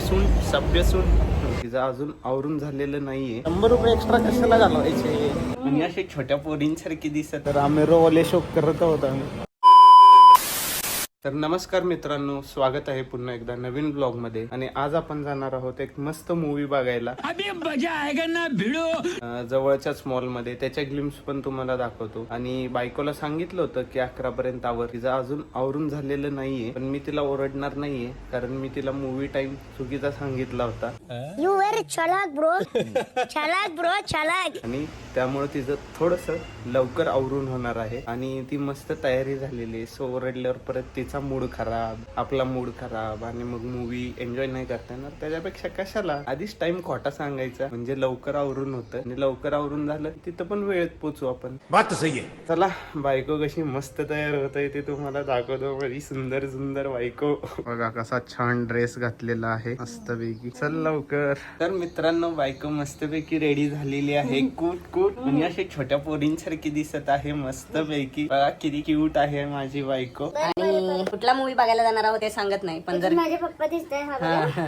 सून सभ्य सून तिचं अजून आवरून झालेलं नाहीये. शंभर रुपये एक्स्ट्रा कशाला घालवायचे? म्हणजे असे छोट्या पोरींसारखी दिसत तर आम्ही रोले शोक करत आहोत आम्ही. तर नमस्कार मित्रांनो स्वागत आहे पुन्हा एकदा नवीन ब्लॉगमध्ये आणि आज आपण जाणार आहोत एक मस्त मूवी बघायला. जवळच्याच मॉलमध्ये. त्याच्या ग्लिम्स पण तुम्हाला दाखवतो. आणि बायकोला सांगितलं होतं की अकरा पर्यंत आवर. तिचं अजून आवरून झालेलं नाहीये पण मी तिला ओरडणार नाहीये कारण मी तिला मूवी टाइम चुकीचा सांगितला होता. आणि त्यामुळे तिचं थोडस लवकर आवरून होणार आहे. आणि ती मस्त तयारी झालेली आहे. सो ओरडल्यावर परत तिचा मूड खराब आपला मूड खराब आणि मग मूवी एन्जॉय नाही करता येणार त्याच्यापेक्षा कशाला? आधीच टाइम खोटा सांगायचा म्हणजे लवकर आवरून होतं. आणि लवकर आवरून झालं तिथं पण वेळेत पोचू आपण. बात सही है चला बायको कशी मस्त तयार होत आहे ते तुम्हाला दाखवतो. माझी सुंदर सुंदर बायको. बघा कसा छान ड्रेस घातलेला आहे मस्तपैकी. चल लवकर. तर मित्रांनो बायको मस्तपैकी रेडी झालेली आहे. कूट कूट म्हणजे अशी छोट्या पोरींसारखी दिसत आहे मस्तपैकी. बघा किती क्यूट आहे माझी बायको. आणि कुठला मूवी बघायला जाणार आहोत ते सांगत नाही पण जर माझे पप्पा दिसते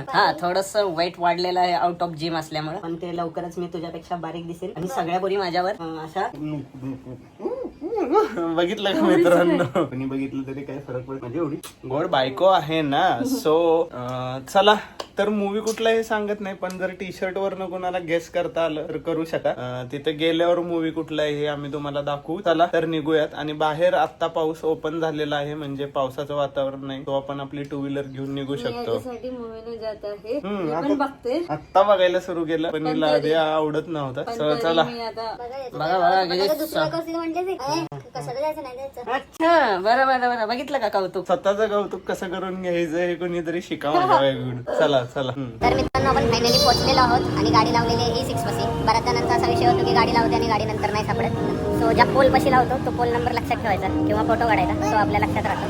हा थोडस वेट वाढलेलं आहे आउट ऑफ जिम असल्यामुळे. पण ते लवकरच मी तुझ्यापेक्षा बारीक दिसेल. आणि सगळ्या पोरी माझ्यावर अं, अशा बघितलं का मित्रांनो? कोणी बघितलं तरी काय फरक पडत म्हणजे एवढी गोड बायको आहे ना सो चला. तर मूवी कुठला हे सांगत नाही पण जर टी शर्ट वर कोणाला गेस करता आलं तर करू शका. तिथे गेल्यावर मूवी कुठला आहे हे आम्ही तुम्हाला दाखवू. चला तर निघूयात. आणि बाहेर आता पाऊस ओपन झालेला आहे म्हणजे पावसाचं वातावरण नाही. तो आपण आपली टू व्हीलर घेऊन निघू शकतो. आता- पण बघते. आत्ता बघायला सुरू केलं पण हिला आधी आवडत नव्हतं. So, चला मी आता बघा बघा किती दुसरं कसली म्हणजे अच्छा बरं बरं बरं. बघितलं का कौतुक? स्वतःचं कौतुक कसं करून घ्यायचं हे कोणीतरी शिकावं. चला. चला. तर मित्रांनो आपण फायनली पोहोचलेलो आहोत आणि गाडी लावलेली आहे ई सिक्स पाशी. बऱ्याच जणांचा असा विषय होतो की गाडी लावते आणि गाडी नंतर नाही सापडत. सो ज्या पोल पशी लावतो तो पोल नंबर लक्षात ठेवायचा किंवा फोटो काढायचा. तो आपल्या लक्षात राहतो.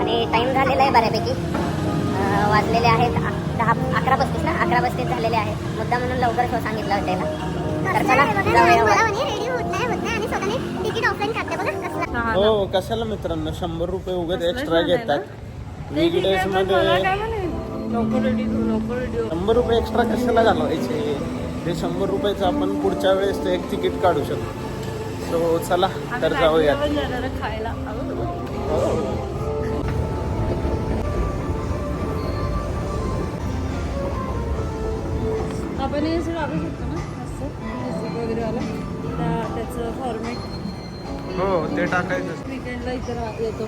आणि टाइम झालेला आहे बऱ्यापैकी. वाजलेले आहेत दहा अकरा पस्तीस ना? अकरा पस्तीस झालेले आहेत. मुद्दा म्हणून लवकर शो सांगितला होता त्याला. हो कशाला मित्रांनो? शंभर रुपये उगत एक्स्ट्रा घेतात. वीकडेजमध्ये शंभर रुपये एक्स्ट्रा कशाला घालवायचे? ते शंभर रुपयाचं आपण पुढच्या वेळेस ते एक तिकीट काढू शकतो. सो चला तर खायला. आपण हे सगळं काढू शकतो ना असं म्युझिक वगैरे आलं त्या त्याचं फॉर्मॅट हो ते टाकायचं. विकेंडला इथे रा- येतो.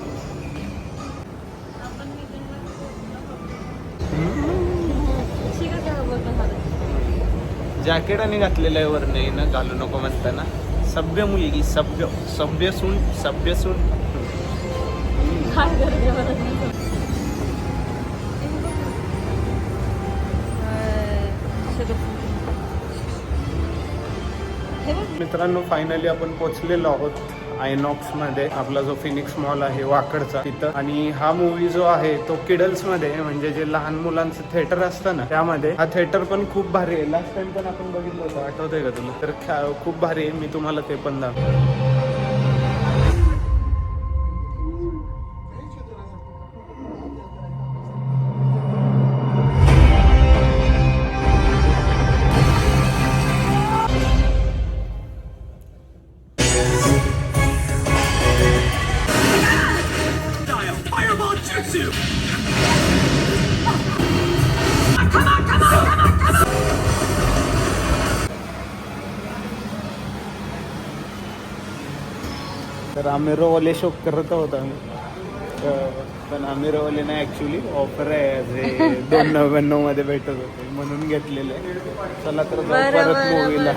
जॅकेट आणि घातलेलं आहे वर नाही ना घालू नको म्हणताना. सभ्य मुलगी सभ्य सभ्य सून सभ्य सून मित्रांनो फायनली आपण पोचलेलो आहोत. आयनॉक्समध्ये आपला जो फिनिक्स मॉल आहे वाकडचा तिथं. आणि हा मूवी जो आहे तो किडल्समध्ये म्हणजे जे लहान मुलांचं थिएटर असतं ना त्यामध्ये हा थिएटर पण खूप भारी आहे. लास्ट टाइम पण आपण बघितलं होतं. आठवतंय का तुला? तर खूप भारी आहे. मी तुम्हाला ते पण दाखवतो. तर आम्ही रोवले शोक करत आहोत आम्ही. पण आम्ही रोवले नाही ऍक्च्युली ऑफर आहे जे दोन नव्याण्णवमध्ये भेटत होते. म्हणून घेतलेले चला तर जाऊ परत मूवीला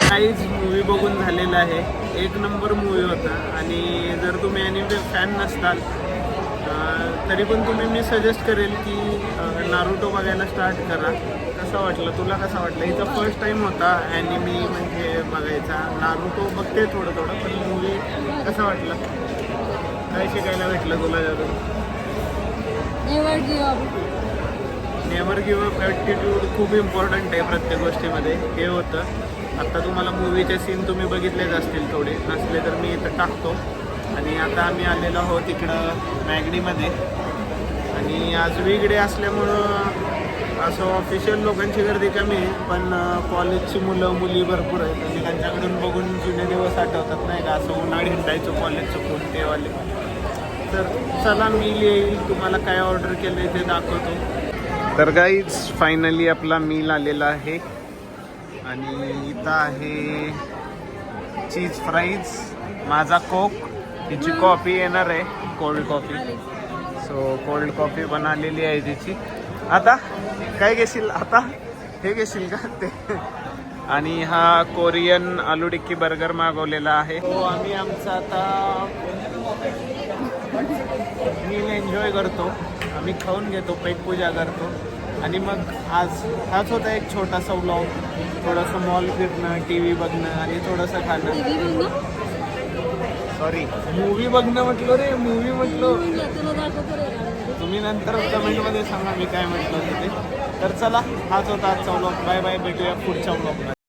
काहीच मूवी बघून झालेला आहे. एक नंबर मूवी होता. आणि जर तुम्ही अॅनिमे फॅन नसताल तरी पण तुम्ही मी सजेस्ट करेल की नारुटो बघायला स्टार्ट करा. कसा वाटलं? तुला कसा वाटलं? हिचा फर्स्ट टाइम होता ॲनिमी म्हणजे बघायचा. नारुटो बघते थोडं थोडं पण मूवी कसा वाटला? काय शिकायला भेटलं तुला त्यातून नेवर गिव्ह अप ॲटिट्यूड खूप इम्पॉर्टंट आहे प्रत्येक गोष्टीमध्ये. हे होतं. आत्ता तुम्हाला मूवीचे सीन तुम्ही बघितलेच असतील थोडे. नसले तर मी इथं टाकतो. आणि आता आम्ही आलेलो आहोत तिकडं मॅगडीमध्ये आणि आज वेगळे असल्यामुळं असं ऑफिशियल लोकांची गर्दी कमी आहे पण कॉलेजची मुलं मुली भरपूर आहेत. म्हणजे त्यांच्याकडून बघून जुने दिवस आठवतात नाही का? असं उन्हाळी हिंडायचं कॉलेजचं कोणतेवाले तर चला मी येईल. तुम्हाला काय ऑर्डर केलं ते दाखवतो. तर गाईज फायनली आपला मील आलेला आहे. आणि इथं आहे चीज फ्राईज माझा कोक तिची कॉफी येणार आहे cold coffee. So cold coffee बनवलेली आहे तिची. आता काय घेशील? आता हे घेशील का? ते. आणि हा कोरियन आलू टिक्की बर्गर मागवलेला आहे. तो आम्ही आमचा आता मील एन्जॉय करतो. आम्ही खाऊन घेतो पेटपूजा करतो. आणि मग आज हाच होता एक छोटासा व्लॉग थोडंसं मॉल फिरणं टी व्ही बघणं आणि थोडंसं खाणं. सॉरी मूवी बघणं म्हटलं रे मूवी म्हटलं. तुम्ही नंतर कमेंटमध्ये सांगा मी काय म्हटलं होतं ते. तर चला हाच होता आजचा व्लॉग बाय बाय भेटूया पुढच्या व्लॉगमध्ये